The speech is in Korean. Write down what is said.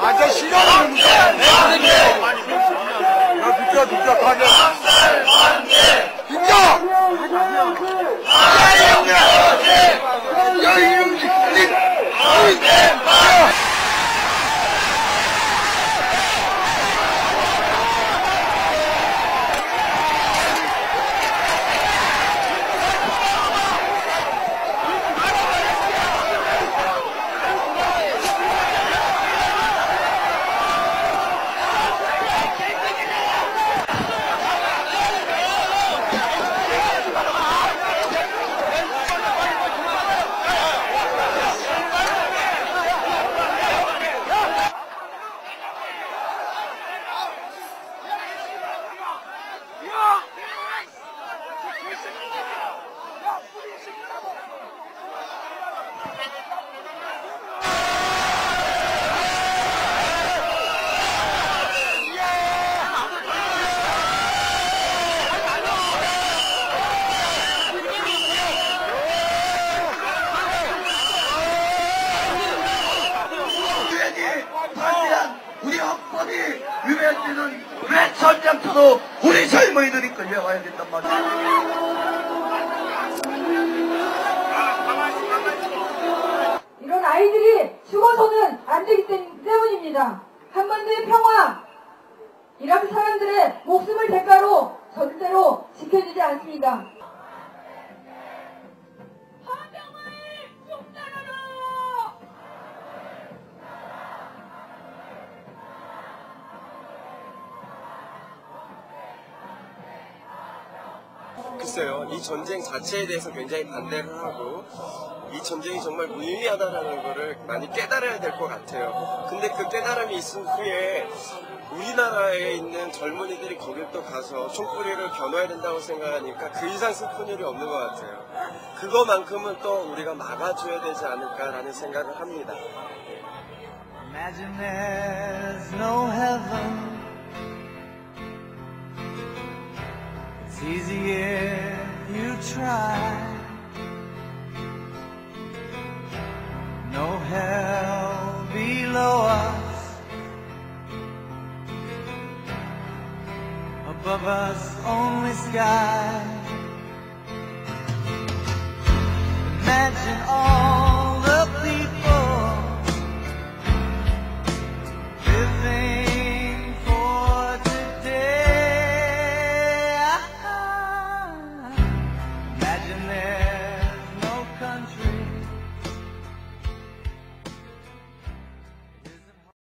아저씨가 때는 왜 전장터도 우리 젊은이들이 끌려와야 된단 말이야. 이런 아이들이 죽어서는 안 되기 때문입니다. 한반도의 평화, 이라크 사람들의 목숨을 대가로 절대로 지켜지지 않습니다. 글쎄요, 이 전쟁 자체에 대해서 굉장히 반대를 하고, 이 전쟁이 정말 무의미하다라는 거를 많이 깨달아야 될 것 같아요. 근데 그 깨달음이 있은 후에 우리나라에 있는 젊은이들이 거길 또 가서 총뿌리를 겨눠야 된다고 생각하니까 그 이상 슬픈 일이 없는 것 같아요. 그거만큼은 또 우리가 막아줘야 되지 않을까라는 생각을 합니다. Imagine there's no heaven. It's you try. No hell below us. Above us, only sky. Imagine